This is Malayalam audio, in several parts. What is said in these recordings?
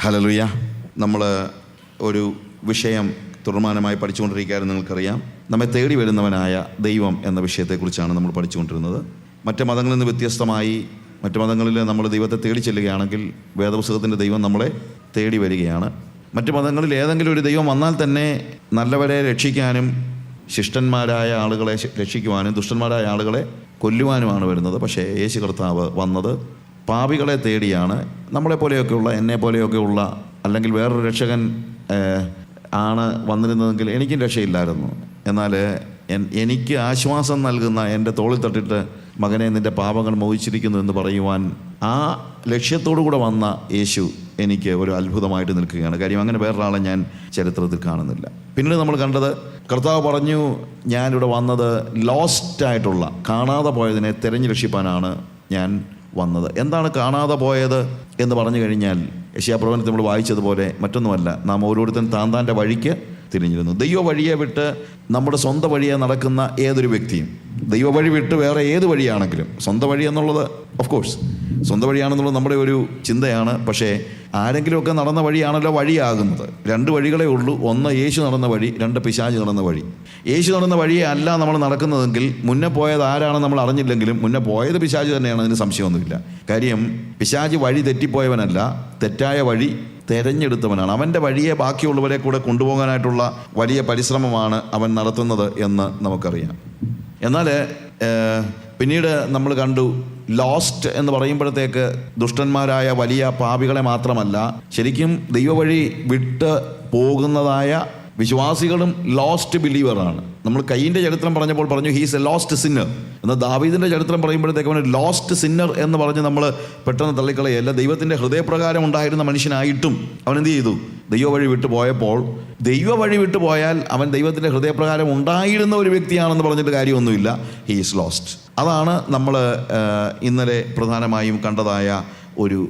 ഹലലുയ നമ്മൾ ഒരു വിഷയം തുടർമാനമായി പഠിച്ചുകൊണ്ടിരിക്കുകയായിരുന്നു നിങ്ങൾക്കറിയാം. നമ്മെ തേടി വരുന്നവനായ ദൈവം എന്ന വിഷയത്തെക്കുറിച്ചാണ് നമ്മൾ പഠിച്ചുകൊണ്ടിരുന്നത്. മറ്റ് മതങ്ങളിൽ നിന്ന് വ്യത്യസ്തമായി മറ്റ് മതങ്ങളിൽ നമ്മൾ ദൈവത്തെ തേടി ചെല്ലുകയാണെങ്കിൽ വേദപുസ്തകത്തിന്റെ ദൈവം നമ്മളെ തേടി വരികയാണ്. മറ്റ് മതങ്ങളിൽ ഏതെങ്കിലും ഒരു ദൈവം വന്നാൽ തന്നെ നല്ലവരെ രക്ഷിക്കാനും ശിഷ്ടന്മാരായ ആളുകളെ രക്ഷിക്കുവാനും ദുഷ്ടന്മാരായ ആളുകളെ കൊല്ലുവാനുമാണ് വരുന്നത്. പക്ഷേ യേശു കർത്താവ് വന്നത് പാപികളെ തേടിയാണ് നമ്മളെപ്പോലെയൊക്കെയുള്ള എന്നെ പോലെയൊക്കെയുള്ള അല്ലെങ്കിൽ വേറൊരു രക്ഷകൻ ആണ് വന്നിരുന്നതെങ്കിൽ എനിക്കും രക്ഷയില്ലായിരുന്നു. എന്നാൽ എനിക്ക് ആശ്വാസം നൽകുന്ന എന്റെ തോളിൽ തട്ടിട്ട് മകനെ നിന്റെ പാപങ്ങൾ മോഹിച്ചിരിക്കുന്നു എന്ന് പറയുവാൻ ആ ലക്ഷ്യത്തോടു കൂടെ വന്ന യേശു എനിക്ക് ഒരു അത്ഭുതമായിട്ട് നിൽക്കുകയാണ്. കാര്യം അങ്ങനെ വേറൊരാളെ ഞാൻ ചരിത്രത്തിൽ കാണുന്നില്ല. പിന്നീട് നമ്മൾ കണ്ടത് കർത്താവ് പറഞ്ഞു ഞാനിവിടെ വന്നത് ലോസ്റ്റ് ആയിട്ടുള്ള കാണാതെ പോയതിനെ തിരഞ്ഞു രക്ഷിപ്പാനാണ് ഞാൻ വന്നത്. എന്താണ് കാണാതെ പോയത് എന്ന് പറഞ്ഞു കഴിഞ്ഞാൽ യശയാപ്രവനത്തിൽ നമ്മൾ വായിച്ചതുപോലെ മറ്റൊന്നുമല്ല. നാം ഓരോരുത്തരും താൻ താന്റെ വഴിക്ക് തിരിഞ്ഞിരുന്നു. ദൈവ വഴിയെ വിട്ട് നമ്മുടെ സ്വന്തം വഴിയെ നടക്കുന്ന ഏതൊരു വ്യക്തിയും ദൈവ വഴി വിട്ട് വേറെ ഏത് വഴിയാണെങ്കിലും സ്വന്തം വഴി എന്നുള്ളത് ഓഫ് കോഴ്സ് സ്വന്തം വഴിയാണെന്നുള്ളത് നമ്മുടെ ഒരു ചിന്തയാണ്. പക്ഷേ ആരെങ്കിലുമൊക്കെ നടന്ന വഴിയാണല്ലോ വഴിയാകുന്നത്. രണ്ട് വഴികളേ ഉള്ളൂ. ഒന്ന് യേശു നടന്ന വഴി രണ്ട് പിശാജ് നടന്ന വഴി. യേശു നടന്ന വഴിയെ അല്ല നമ്മൾ നടക്കുന്നതെങ്കിൽ മുന്നേ പോയത് ആരാണെന്ന് നമ്മൾ അറിഞ്ഞില്ലെങ്കിലും മുന്നേ പോയത് പിശാജ് തന്നെയാണ്. അതിന് സംശയമൊന്നുമില്ല. കാര്യം പിശാജ് വഴി തെറ്റിപ്പോയവനല്ല തെറ്റായ വഴി തെരഞ്ഞെടുത്തവനാണ്. അവന്റെ വഴിയെ ബാക്കിയുള്ളവരെ കൂടെ കൊണ്ടുപോകാനായിട്ടുള്ള വലിയ പരിശ്രമമാണ് അവൻ നടത്തുന്നത് എന്ന് നമുക്കറിയാം. എന്നാൽ പിന്നീട് നമ്മൾ കണ്ടു ലോസ്റ്റ് എന്ന് പറയുമ്പോഴത്തേക്ക് ദുഷ്ടന്മാരായ വലിയ പാപികളെ മാത്രമല്ല ശരിക്കും ദൈവവഴി വിട്ട് പോകുന്നതായ വിശ്വാസികളും ലോസ്റ്റ് ബിലീവറാണ് നമ്മൾ കയ്യിന്റെ ചരിത്രം പറഞ്ഞപ്പോൾ പറഞ്ഞു ഹീസ് എ ലോസ്റ്റ് സിന്നർ എന്നാൽ ദാവീദിന്റെ ചരിത്രം പറയുമ്പോഴത്തേക്ക് ലോസ്റ്റ് സിന്നർ എന്ന് പറഞ്ഞ് നമ്മൾ പെട്ടെന്ന് തള്ളിക്കളയല്ല ദൈവത്തിന്റെ ഹൃദയപ്രകാരം ഉണ്ടായിരുന്ന മനുഷ്യനായിട്ടും അവൻ എന്ത് ചെയ്തു? ദൈവ വഴി വിട്ടു പോയപ്പോൾ ദൈവ വഴി വിട്ടു പോയാൽ അവൻ ദൈവത്തിന്റെ ഹൃദയപ്രകാരം ഉണ്ടായിരുന്ന ഒരു വ്യക്തിയാണെന്ന് പറഞ്ഞിട്ട് കാര്യമൊന്നുമില്ല. ഹീസ് ലോസ്റ്റ് അതാണ് നമ്മൾ ഇന്നലെ പ്രധാനമായും കണ്ടതായ ഒരു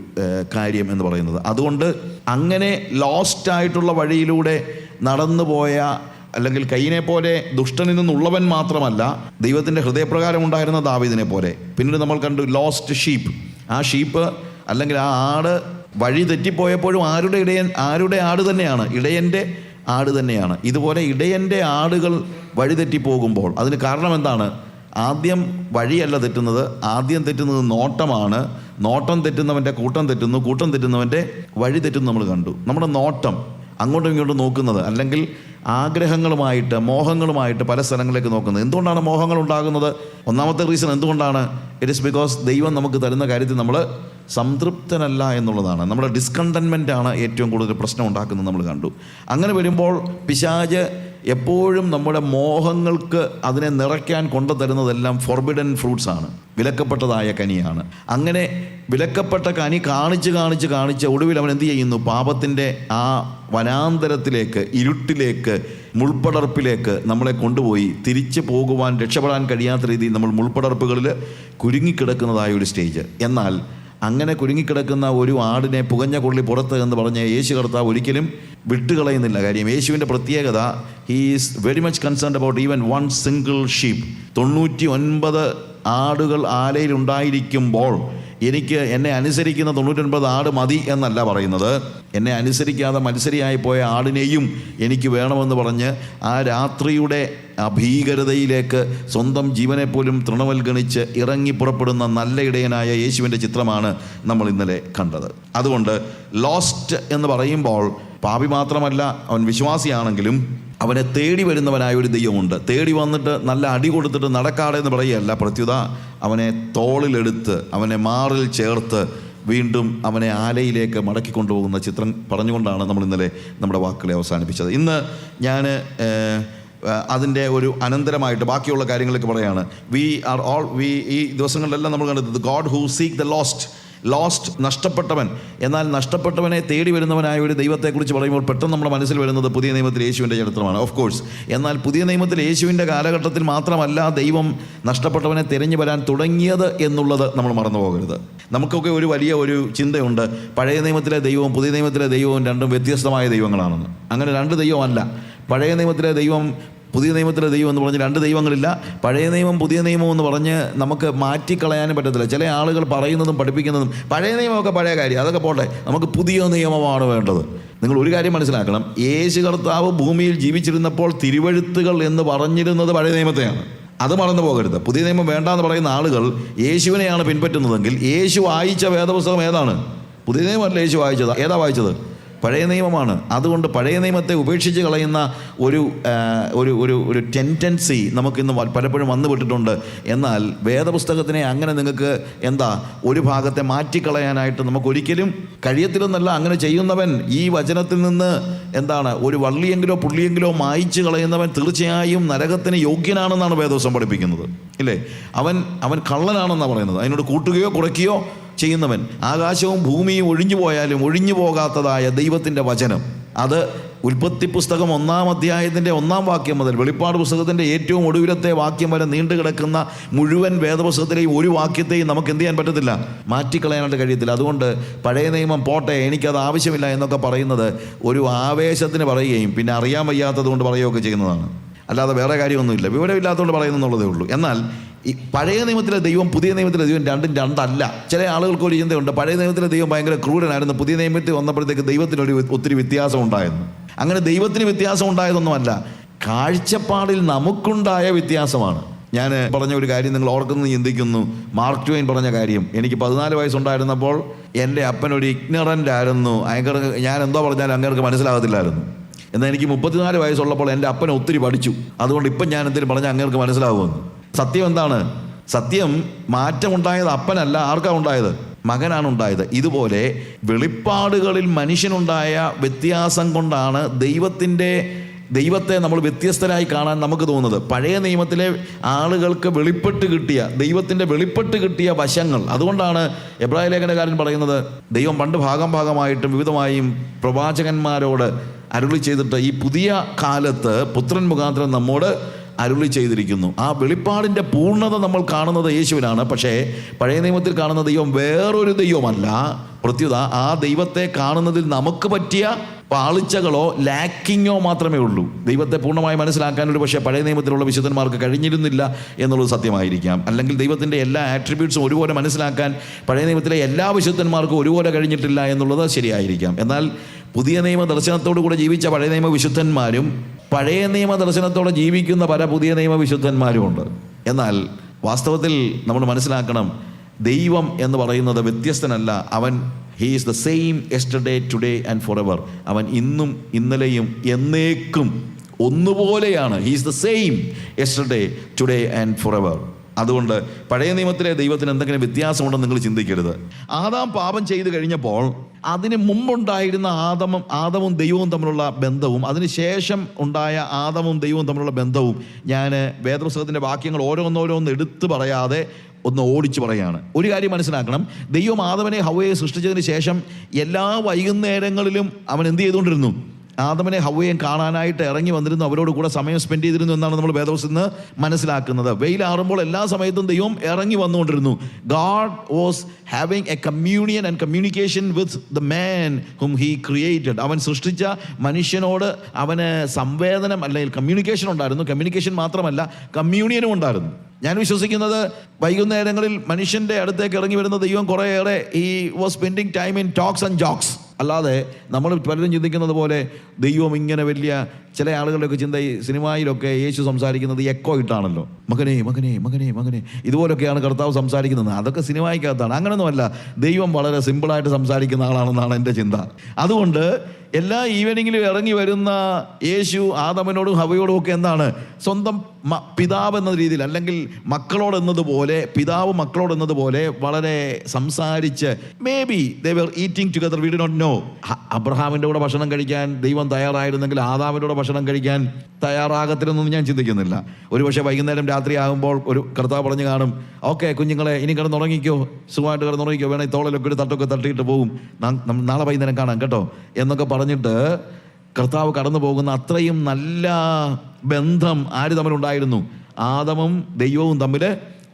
കാര്യം എന്ന് പറയുന്നത്. അതുകൊണ്ട് അങ്ങനെ ലോസ്റ്റ് ആയിട്ടുള്ള വഴിയിലൂടെ നടന്നു പോയ അല്ലെങ്കിൽ കൈയിനെ പോലെ ദുഷ്ടനിൽ നിന്നുള്ളവൻ മാത്രമല്ല ദൈവത്തിന്റെ ഹൃദയപ്രകാരം ഉണ്ടായിരുന്ന ദാവീദിനെ പോലെ. പിന്നീട് നമ്മൾ കണ്ടു ലോസ്റ്റ് ഷീപ്പ് ആ ഷീപ്പ് അല്ലെങ്കിൽ ആ ആട് വഴി തെറ്റിപ്പോയപ്പോഴും ആരുടെ ഇടയൻ ആരുടെ ആട് തന്നെയാണ്? ഇടയന്റെ ആട് തന്നെയാണ്. ഇതുപോലെ ഇടയന്റെ ആടുകൾ വഴി തെറ്റിപ്പോകുമ്പോൾ അതിന് കാരണം എന്താണ്? ആദ്യം വഴിയല്ല തെറ്റുന്നത് ആദ്യം തെറ്റുന്നത് നോട്ടമാണ്. നോട്ടം തെറ്റുന്നവന്റെ കൂട്ടം തെറ്റുന്നു കൂട്ടം തെറ്റുന്നവന്റെ വഴി തെറ്റുന്നു നമ്മൾ കണ്ടു. നമ്മുടെ നോട്ടം അങ്ങോട്ടും ഇങ്ങോട്ടും നോക്കുന്നത്. അല്ലെങ്കിൽ ആഗ്രഹങ്ങളുമായിട്ട് മോഹങ്ങളുമായിട്ട് പല സ്ഥലങ്ങളിലേക്ക് നോക്കുന്നത്. എന്തുകൊണ്ടാണ് മോഹങ്ങൾ ഉണ്ടാകുന്നത്? ഒന്നാമത്തെ റീസൺ എന്തുകൊണ്ടാണ്? ഇറ്റ് ഇസ് ബിക്കോസ് ദൈവം നമുക്ക് തരുന്ന കാര്യത്തിൽ നമ്മൾ സംതൃപ്തനല്ല എന്നുള്ളതാണ്. നമ്മുടെ ഡിസ്കണ്ടൻമെന്റ് ആണ് ഏറ്റവും കൂടുതൽ പ്രശ്നം ഉണ്ടാക്കുന്നത് നമ്മൾ കണ്ടു. അങ്ങനെ വരുമ്പോൾ പിശാജ് എപ്പോഴും നമ്മുടെ മോഹങ്ങൾക്ക് അതിനെ നിറയ്ക്കാൻ കൊണ്ടു തരുന്നതെല്ലാം ഫോർബിഡൻ ഫ്രൂട്ട്സ് ആണ്. വിലക്കപ്പെട്ടതായ കനിയാണ്. അങ്ങനെ വിലക്കപ്പെട്ട കനി കാണിച്ച് കാണിച്ച് കാണിച്ച് ഒടുവിൽ അവൻ എന്ത് ചെയ്യുന്നു? പാപത്തിന്റെ ആ വനാന്തരത്തിലേക്ക് ഇരുട്ടിലേക്ക് മുൾപ്പടർപ്പിലേക്ക് നമ്മളെ കൊണ്ടുപോയി തിരിച്ചു പോകുവാൻ രക്ഷപ്പെടാൻ കഴിയാത്ത രീതിയിൽ നമ്മൾ മുൾപ്പടർപ്പുകളിൽ കുരുങ്ങിക്കിടക്കുന്നതായ ഒരു സ്റ്റേജ് എന്നാൽ അങ്ങനെ കുരുങ്ങിക്കിടക്കുന്ന ഒരു ആടിനെ പുകഞ്ഞ കൊള്ളി പുറത്ത് എന്ന് പറഞ്ഞ യേശു കർത്താവ് ഒരിക്കലും വിട്ടുകളയുന്നില്ല. കാര്യം യേശുവിന്റെ പ്രത്യേകത he's very much concerned about even one single sheep തൊണ്ണൂറ്റി ഒൻപത് ആടുകൾ ആലയിൽ ഉണ്ടായിരിക്കുമ്പോൾ എനിക്ക് എന്നെ അനുസരിക്കുന്ന തൊണ്ണൂറ്റൊൻപത് ആട് മതി എന്നല്ല പറയുന്നത്. എന്നെ അനുസരിക്കാതെ മത്സരിയായി പോയ ആടിനെയും എനിക്ക് വേണമെന്ന് പറഞ്ഞ് ആ രാത്രിയുടെ അഭീകരതയിലേക്ക് സ്വന്തം ജീവനെപ്പോലും തൃണവൽഗണിച്ച് ഇറങ്ങി പുറപ്പെടുന്ന നല്ല ഇടയനായ യേശുവിന്റെ ചിത്രമാണ് നമ്മൾ ഇന്നലെ കണ്ടത്. അതുകൊണ്ട് ലോസ്റ്റ് എന്ന് പറയുമ്പോൾ പാപി മാത്രമല്ല അവൻ വിശ്വാസിയാണെങ്കിലും അവനെ തേടി വരുന്നവനായ ഒരു ദൈവമുണ്ട്. തേടി വന്നിട്ട് നല്ല അടി കൊടുത്തിട്ട് നടക്കാടെ എന്ന് പറയുകയല്ല പ്രത്യുത അവനെ തോളിലെടുത്ത് അവനെ മാറിൽ ചേർത്ത് വീണ്ടും അവനെ ആലയിലേക്ക് മടക്കി കൊണ്ടുപോകുന്ന ചിത്രം പറഞ്ഞുകൊണ്ടാണ് നമ്മൾ ഇന്നലെ നമ്മുടെ വാക്കുകളെ അവസാനിപ്പിച്ചത്. ഇന്ന് ഞാൻ അതിന്റെ ഒരു അനന്തരമായിട്ട് ബാക്കിയുള്ള കാര്യങ്ങളൊക്കെ പറയുകയാണ് വി ആർ ഓൾ വി ഈ ദിവസങ്ങളിലെല്ലാം നമ്മൾ കണ്ടത് God who seek the lost lost നഷ്ടപ്പെട്ടവൻ. എന്നാൽ നഷ്ടപ്പെട്ടവനെ തേടി വരുന്നവനായ ഒരു ദൈവത്തെക്കുറിച്ച് പറയുമ്പോൾ പെട്ടെന്ന് നമ്മുടെ മനസ്സിൽ വരുന്നത് പുതിയ നിയമത്തിൽ യേശുവിന്റെ ചരിത്രമാണ്. ഓഫ് കോഴ്സ് എന്നാൽ പുതിയ നിയമത്തിൽ യേശുവിന്റെ കാലഘട്ടത്തിൽ മാത്രമല്ല ദൈവം നഷ്ടപ്പെട്ടവനെ തിരഞ്ഞു വരാൻ തുടങ്ങിയത് എന്നുള്ളത് നമ്മൾ മറന്നു പോകരുത്. നമുക്കൊക്കെ ഒരു വലിയ ഒരു ചിന്തയുണ്ട് പഴയ നിയമത്തിലെ ദൈവവും പുതിയ നിയമത്തിലെ ദൈവവും രണ്ടും വ്യത്യസ്തമായ ദൈവങ്ങളാണെന്ന്. അങ്ങനെ രണ്ട് ദൈവമല്ല. പഴയ നിയമത്തിലെ ദൈവം പുതിയ നിയമത്തിലെ ദൈവം എന്ന് പറഞ്ഞ് രണ്ട് ദൈവങ്ങളില്ല. പഴയ നിയമം പുതിയ നിയമം എന്ന് പറഞ്ഞ് നമുക്ക് മാറ്റിക്കളയാനും പറ്റത്തില്ല. ചില ആളുകൾ പറയുന്നതും പഠിപ്പിക്കുന്നതും പഴയ നിയമമൊക്കെ പഴയ കാര്യം. അതൊക്കെ പോട്ടെ നമുക്ക് പുതിയ നിയമമാണ് വേണ്ടത്. നിങ്ങൾ ഒരു കാര്യം മനസ്സിലാക്കണം. യേശു കർത്താവ് ഭൂമിയിൽ ജീവിച്ചിരുന്നപ്പോൾ തിരുവഴുത്തുകൾ എന്ന് പറഞ്ഞിരുന്നത് പഴയ നിയമത്തെയാണ്. അത് മറന്നു പോകരുത്. പുതിയ നിയമം വേണ്ട എന്ന് പറയുന്ന ആളുകൾ യേശുവിനെയാണ് പിൻപറ്റുന്നതെങ്കിൽ യേശു വായിച്ച വേദപുസ്തകം ഏതാണ്? പുതിയ നിയമമല്ല യേശു വായിച്ചത്. ഏതാ വായിച്ചത്? പഴയ നിയമമാണ്. അതുകൊണ്ട് പഴയ നിയമത്തെ ഉപേക്ഷിച്ച് കളയുന്ന ഒരു ഒരു ഒരു ഒരു ടെന്റൻസി നമുക്കിന്ന് പലപ്പോഴും വന്നുപെട്ടിട്ടുണ്ട് എന്നാൽ വേദപുസ്തകത്തിനെ അങ്ങനെ നിങ്ങൾക്ക് എന്താ ഒരു ഭാഗത്തെ മാറ്റിക്കളയാനായിട്ട് നമുക്കൊരിക്കലും കഴിയത്തില്ലെന്നല്ല അങ്ങനെ ചെയ്യുന്നവൻ ഈ വചനത്തിൽ നിന്ന് എന്താണ് ഒരു വള്ളിയെങ്കിലോ പുള്ളിയെങ്കിലോ മായിച്ചു കളയുന്നവൻ തീർച്ചയായും നരകത്തിന് യോഗ്യനാണെന്നാണ് വേദവസം പഠിപ്പിക്കുന്നത്. ഇല്ലേ? അവൻ അവൻ കള്ളനാണെന്നാണ് പറയുന്നത്. അതിനോട് കൂട്ടുകയോ കുറയ്ക്കുകയോ ചെയ്യുന്നവൻ. ആകാശവും ഭൂമിയും ഒഴിഞ്ഞു പോയാലും ഒഴിഞ്ഞു പോകാത്തതായ ദൈവത്തിന്റെ വചനം. അത് ഉൽപ്പത്തി പുസ്തകം ഒന്നാം അധ്യായത്തിന്റെ ഒന്നാം വാക്യം മുതൽ വെളിപ്പാട് പുസ്തകത്തിന്റെ ഏറ്റവും ഒടുവിലത്തെ വാക്യം വരെ നീണ്ടു കിടക്കുന്ന മുഴുവൻ വേദപുസ്തകത്തിലെയും ഒരു വാക്യത്തെയും നമുക്ക് എന്ത് ചെയ്യാൻ പറ്റത്തില്ല? മാറ്റിക്കളയാനായിട്ട് കഴിയത്തില്ല. അതുകൊണ്ട് പഴയ നിയമം പോട്ടെ എനിക്കത് ആവശ്യമില്ല എന്നൊക്കെ പറയുന്നത് ഒരു ആവേശത്തിന് പറയുകയും പിന്നെ അറിയാൻ വയ്യാത്തത് കൊണ്ട് പറയുകയൊക്കെ ചെയ്യുന്നതാണ്. അല്ലാതെ വേറെ കാര്യമൊന്നുമില്ല. വിവരമില്ലാത്തതുകൊണ്ട് പറയുന്നുള്ളതേ ഉള്ളൂ. എന്നാൽ ഈ പഴയ നിയമത്തിലെ ദൈവം പുതിയ നിയമത്തിലെ ദൈവം രണ്ടും രണ്ടല്ല. ചില ആളുകൾക്ക് ഒരു ചിന്തയുണ്ട് പഴയ നിയമത്തിലെ ദൈവം ഭയങ്കര ക്രൂരനായിരുന്നു പുതിയ നിയമത്തിൽ വന്നപ്പോഴത്തേക്ക് ദൈവത്തിനൊരു ഒത്തിരി വ്യത്യാസം ഉണ്ടായിരുന്നു. അങ്ങനെ ദൈവത്തിന് വ്യത്യാസം ഉണ്ടായതൊന്നുമല്ല കാഴ്ചപ്പാടിൽ നമുക്കുണ്ടായ വ്യത്യാസമാണ്. ഞാൻ പറഞ്ഞ ഒരു കാര്യം നിങ്ങൾ ഓർക്കുന്നു ചിന്തിക്കുന്നു. മാർക്ക് ട്വൈൻ പറഞ്ഞ കാര്യം എനിക്ക് പതിനാല് വയസ്സുണ്ടായിരുന്നപ്പോൾ എന്റെ അപ്പൻ ഒരു ഇഗ്നറന്റ് ആയിരുന്നു. അയങ്കർ ഞാൻ എന്തോ പറഞ്ഞാലും അങ്ങേർക്ക് മനസ്സിലാകത്തില്ലായിരുന്നു. എന്നാൽ എനിക്ക് മുപ്പത്തിനാല് വയസ്സുള്ളപ്പോൾ എന്റെ അപ്പൻ ഒത്തിരി പഠിച്ചു. അതുകൊണ്ട് ഇപ്പം ഞാൻ എന്തെങ്കിലും പറഞ്ഞാൽ അങ്ങേർക്ക് മനസ്സിലാകുമെന്ന് സത്യം എന്താണ്? സത്യം മാറ്റമുണ്ടായത് അപ്പനല്ല ആർക്കാ ഉണ്ടായത്? മകനാണ് ഉണ്ടായത് ഇതുപോലെ വെളിപ്പാടുകളിൽ മനുഷ്യനുണ്ടായ വ്യത്യാസം കൊണ്ടാണ് ദൈവത്തിന്റെ ദൈവത്തെ നമ്മൾ വ്യത്യസ്തരായി കാണാൻ നമുക്ക് തോന്നുന്നത്. പഴയ നിയമത്തിലെ ആളുകൾക്ക് വെളിപ്പെട്ട് കിട്ടിയ ദൈവത്തിന്റെ വെളിപ്പെട്ട് കിട്ടിയ വശങ്ങൾ. അതുകൊണ്ടാണ് എബ്രാഹിം ലേഖനകാരൻ പറയുന്നത് ദൈവം പണ്ട് ഭാഗം ഭാഗമായിട്ടും വിവിധമായും പ്രവാചകന്മാരോട് അരുളി ചെയ്തിട്ട് ഈ പുതിയ കാലത്ത് പുത്രൻ മുഖാന്തരം നമ്മോട് അരുളി ചെയ്തിരിക്കുന്നു. ആ വെളിപ്പാടിന്റെ പൂർണത നമ്മൾ കാണുന്നത് യേശുവിനാണ്. പക്ഷേ പഴയ നിയമത്തിൽ കാണുന്ന ദൈവം വേറൊരു ദൈവമല്ല. പ്രത്യുത ആ ദൈവത്തെ കാണുന്നതിൽ നമുക്ക് പറ്റിയ പാളിച്ചകളോ ലാക്കിങ്ങോ മാത്രമേ ഉള്ളൂ. ദൈവത്തെ പൂർണമായി മനസ്സിലാക്കാൻ ഒരു പക്ഷേ പഴയ നിയമത്തിലുള്ള വിശുദ്ധന്മാർക്ക് കഴിഞ്ഞിരുന്നില്ല എന്നുള്ളത് സത്യമായിരിക്കാം. അല്ലെങ്കിൽ ദൈവത്തിന്റെ എല്ലാ ആട്രിബ്യൂട്ട്സും ഒരുപോലെ മനസ്സിലാക്കാൻ പഴയ നിയമത്തിലെ എല്ലാ വിശുദ്ധന്മാർക്കും ഒരുപോലെ കഴിഞ്ഞിട്ടില്ല എന്നുള്ളത് ശരിയായിരിക്കാം. എന്നാൽ പുതിയ നിയമ ദർശനത്തോടു കൂടെ ജീവിച്ച പഴയ നിയമ വിശുദ്ധന്മാരും പഴയ നിയമ ദർശനത്തോടെ ജീവിക്കുന്ന പല പുതിയ നിയമ വിശുദ്ധന്മാരുണ്ട് എന്നാൽ വാസ്തവത്തിൽ നമ്മൾ മനസ്സിലാക്കണം ദൈവം എന്ന് പറയുന്നത് വ്യത്യസ്തനല്ല. അവൻ he is the same yesterday today and for ever അവൻ ഇന്നും ഇന്നലെയും എന്നേക്കും ഒന്നുപോലെയാണ്. He's the same yesterday today and for ever അതുകൊണ്ട് പഴയ നിയമത്തിലെ ദൈവത്തിന് എന്തെങ്കിലും വ്യത്യാസമുണ്ടെന്ന് നിങ്ങൾ ചിന്തിക്കരുത്. ആദാം പാപം ചെയ്തു കഴിഞ്ഞപ്പോൾ അതിന് മുമ്പുണ്ടായിരുന്ന ആദമം ആദവും ദൈവവും തമ്മിലുള്ള ബന്ധവും അതിനുശേഷം ഉണ്ടായ ആദമും ദൈവവും തമ്മിലുള്ള ബന്ധവും ഞാൻ വേദപുസ്തകത്തിന്റെ വാക്യങ്ങൾ ഓരോന്നോരോന്ന് എടുത്തു പറയാതെ ഒന്ന് ഓടിച്ചു പറയാണ്. ഒരു കാര്യം മനസ്സിലാക്കണം. ദൈവം ആദവനെ ഹവയെ സൃഷ്ടിച്ചതിന് ശേഷം എല്ലാ വൈകുന്നേരങ്ങളിലും അവൻ എന്ത് ചെയ്തുകൊണ്ടിരുന്നു? ആദമനെ ഹവ്വയും കാണാനായിട്ട് ഇറങ്ങി വന്നിരുന്നു. അവരോട് കൂടെ സമയം സ്പെൻഡ് ചെയ്തിരുന്നു എന്നാണ് നമ്മൾ വേദവസ്ഥ നിന്ന് മനസ്സിലാക്കുന്നത്. വെയിലാറുമ്പോൾ എല്ലാ സമയത്തും ദൈവം ഇറങ്ങി വന്നുകൊണ്ടിരുന്നു. God was having a communion and communication with the man whom he created അവൻ സൃഷ്ടിച്ച മനുഷ്യനോട് അവന് സംവേദനം അല്ലെങ്കിൽ കമ്മ്യൂണിക്കേഷൻ ഉണ്ടായിരുന്നു. കമ്മ്യൂണിക്കേഷൻ മാത്രമല്ല കമ്മ്യൂണിയനും ഉണ്ടായിരുന്നു. ഞാൻ വിശ്വസിക്കുന്നത് വൈകുന്നേരങ്ങളിൽ മനുഷ്യന്റെ അടുത്തേക്ക് ഇറങ്ങി വരുന്ന ദൈവം കുറേയേറെ ഈ was spending time in talks and jokes അല്ലാതെ നമ്മൾ പലരും ചിന്തിക്കുന്നത് പോലെ ദൈവം ഇങ്ങനെ വലിയ ചില ആളുകളുടെയൊക്കെ ചിന്ത ഈ സിനിമയിലൊക്കെ യേശു സംസാരിക്കുന്നത് എക്കോ ഇട്ടാണല്ലോ. മകനെ മകനെ മകനെ മകനെ. ഇതുപോലൊക്കെയാണ് കർത്താവ് സംസാരിക്കുന്നത്. അതൊക്കെ സിനിമയ്ക്കകത്താണ്. അങ്ങനെയൊന്നുമല്ല. ദൈവം വളരെ സിമ്പിളായിട്ട് സംസാരിക്കുന്ന ആളാണെന്നാണ് എന്റെ ചിന്ത. അതുകൊണ്ട് എല്ലാ ഈവനിങ്ങിലും ഇറങ്ങി വരുന്ന യേശു ആദമനോടും ഹവയോടും ഒക്കെ എന്താണ്? സ്വന്തം പിതാവ് എന്ന രീതിയിൽ അല്ലെങ്കിൽ മക്കളോട് എന്നതുപോലെ പിതാവ് മക്കളോട് എന്നതുപോലെ വളരെ സംസാരിച്ച് maybe they were eating together we do not know അബ്രഹാമിന്റെ കൂടെ ഭക്ഷണം കഴിക്കാൻ ദൈവം തയ്യാറായിരുന്നെങ്കിൽ ആദാമിന്റെ കൂടെ ഭക്ഷണം കഴിക്കാൻ തയ്യാറാകത്തില്ലെന്നൊന്നും ഞാൻ ചിന്തിക്കുന്നില്ല. ഒരുപക്ഷെ വൈകുന്നേരം രാത്രി ആകുമ്പോൾ ഒരു കർത്താവ് പറഞ്ഞു കാണും ഓക്കെ കുഞ്ഞുങ്ങളെ ഇനി കിടന്നുറങ്ങിക്കോ സുഖമായിട്ട് കിടന്നുറങ്ങിക്കോ വേണേൽ തോളിലൊക്കെ ഒരു തട്ടൊക്കെ തട്ടിയിട്ട് പോകും നാളെ വൈകുന്നേരം കാണാം കേട്ടോ. എന്നൊക്കെ പറഞ്ഞിട്ട് കർത്താവ് കടന്നു പോകുന്ന അത്രയും നല്ല ബന്ധം ആര് തമ്മിലുണ്ടായിരുന്നു? ആദമും ദൈവവും തമ്മിൽ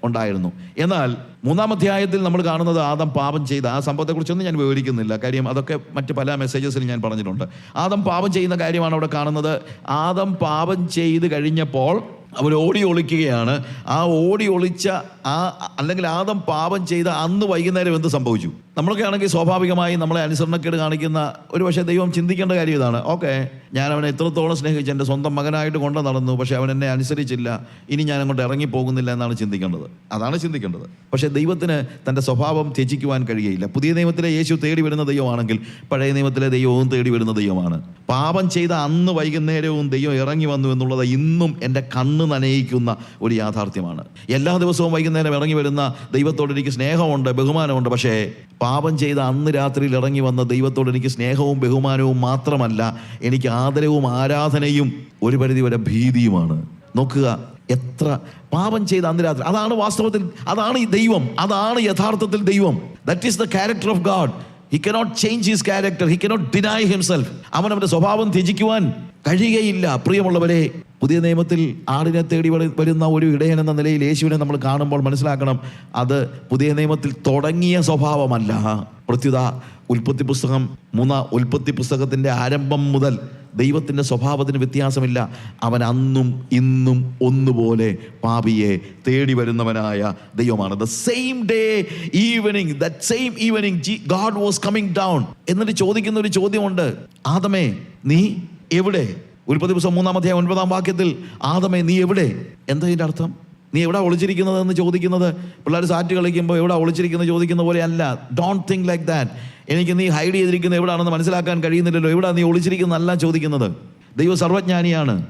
ഉണ്ടായിരുന്നു. എന്നാൽ മൂന്നാം അധ്യായത്തിൽ നമ്മൾ കാണുന്നത് ആദം പാപം ചെയ്ത ആ സംഭവത്തെക്കുറിച്ചൊന്നും ഞാൻ വിവരിക്കുന്നില്ല. കാര്യം അതൊക്കെ മറ്റ് പല മെസ്സേജസിൽ ഞാൻ പറഞ്ഞിട്ടുണ്ട്. ആദം പാപം ചെയ്യുന്ന കാര്യമാണ് അവിടെ കാണുന്നത്. ആദം പാപം ചെയ്ത് കഴിഞ്ഞപ്പോൾ അവൻ ഓടി ഒളിക്കുകയാണ്. ആ ഓടി ഒളിച്ച ആ അല്ലെങ്കിൽ ആദം പാപം ചെയ്ത അന്ന് വൈകുന്നേരം എന്ത് സംഭവിച്ചു? നമ്മളൊക്കെ ആണെങ്കിൽ സ്വാഭാവികമായി നമ്മളെ അനുസരണക്കേട് കാണിക്കുന്ന ഒരു പക്ഷേ ദൈവം ചിന്തിക്കേണ്ട കാര്യം ഇതാണ്. ഓക്കെ. ഞാൻ അവനെ എത്രത്തോളം സ്നേഹിച്ച് എന്റെ സ്വന്തം മകനായിട്ട് കൊണ്ടു നടന്നു പക്ഷേ അവൻ എന്നെ അനുസരിച്ചില്ല. ഇനി ഞാൻ അങ്ങോട്ട് ഇറങ്ങിപ്പോകുന്നില്ല എന്നാണ് ചിന്തിക്കേണ്ടത്. അതാണ് ചിന്തിക്കേണ്ടത്. പക്ഷേ ദൈവത്തിന് തന്റെ സ്വഭാവം ത്യജിക്കുവാൻ കഴിയയില്ല. പുതിയ നിയമത്തിലെ യേശു തേടി വരുന്ന ദൈവമാണെങ്കിൽ പഴയ നിയമത്തിലെ ദൈവവും തേടി വരുന്ന ദൈവമാണ്. പാപം ചെയ്ത അന്ന് വൈകുന്നേരവും ദൈവം ഇറങ്ങി വന്നു എന്നുള്ളത് ഇന്നും എന്റെ കണ്ണ് നനയിക്കുന്ന ഒരു യാഥാർത്ഥ്യമാണ്. എല്ലാ ദിവസവും വൈകുന്നേരം ഇറങ്ങി വരുന്ന ദൈവത്തോട് എനിക്ക് സ്നേഹമുണ്ട് ബഹുമാനമുണ്ട്. പക്ഷേ പാപം ചെയ്ത അന്ന് രാത്രിയിൽ ഇറങ്ങി വന്ന ദൈവത്തോട് എനിക്ക് സ്നേഹവും ബഹുമാനവും മാത്രമല്ല എനിക്ക് ആദരവും ആരാധനയും ഒരു പരിധിവരെ ഭീതിയുമാണ്. നോക്കുക എത്ര പാപം ചെയ്ത അന്ന് രാത്രി അതാണ് വാസ്തവത്തിൽ അതാണ് ഈ ദൈവം. അതാണ് യഥാർത്ഥത്തിൽ ദൈവം. That is the character of God he cannot change his character he cannot deny himself അവൻ അവന്റെ സ്വഭാവം ത്യജിക്കുവാൻ കഴിയുകയില്ല. പ്രിയമുള്ളവരെ പുതിയ നിയമത്തിൽ ആടിനെ തേടി വരു- വരുന്ന ഒരു ഇടയൻ എന്ന നിലയിൽ യേശുവിനെ നമ്മൾ കാണുമ്പോൾ മനസ്സിലാക്കണം അത് പുതിയ നിയമത്തിൽ തുടങ്ങിയ സ്വഭാവമല്ല. പ്രത്യുത ഉൽപ്പത്തി പുസ്തകം മൂന്നാം ഉൽപ്പത്തി പുസ്തകത്തിന്റെ ആരംഭം മുതൽ ദൈവത്തിന്റെ സ്വഭാവത്തിന് വ്യത്യാസമില്ല. അവൻ അന്നും ഇന്നും ഒന്നുപോലെ പാപിയെ തേടി വരുന്നവനായ ദൈവമാണ്. The same day evening the same evening God was coming down എന്നിട്ട് ചോദിക്കുന്ന ഒരു ചോദ്യമുണ്ട്. ആദമേ നീ എവിടെ? ഉൽപ്പത്തി പുസ്തകം മൂന്നാം അധ്യായം ഒൻപതാം വാക്യത്തിൽ ആദമേ നീ എവിടെ? എന്താ ഇതിന്റെ അർത്ഥം? നീ എവിടെ ഒളിച്ചിരിക്കുന്നത് എന്ന് ചോദിക്കുന്നത്? പിള്ളേർ സാറ്റ് കളിക്കുമ്പോൾ എവിടെ ഒളിച്ചിരിക്കുന്നത് ചോദിക്കുന്ന പോലെ അല്ല. ഡോണ്ട് തിങ്ക് ലൈക്ക് ദാറ്റ് എനിക്ക് നീ ഹൈഡ് ചെയ്തിരിക്കുന്നത് എവിടാണെന്ന് മനസ്സിലാക്കാൻ കഴിയുന്നില്ലല്ലോ. എവിടെയാണ് നീ ഒളിച്ചിരിക്കുന്നതല്ല ചോദിക്കുന്നത്? ദൈവ സർവജ്ഞാനിയാണ്.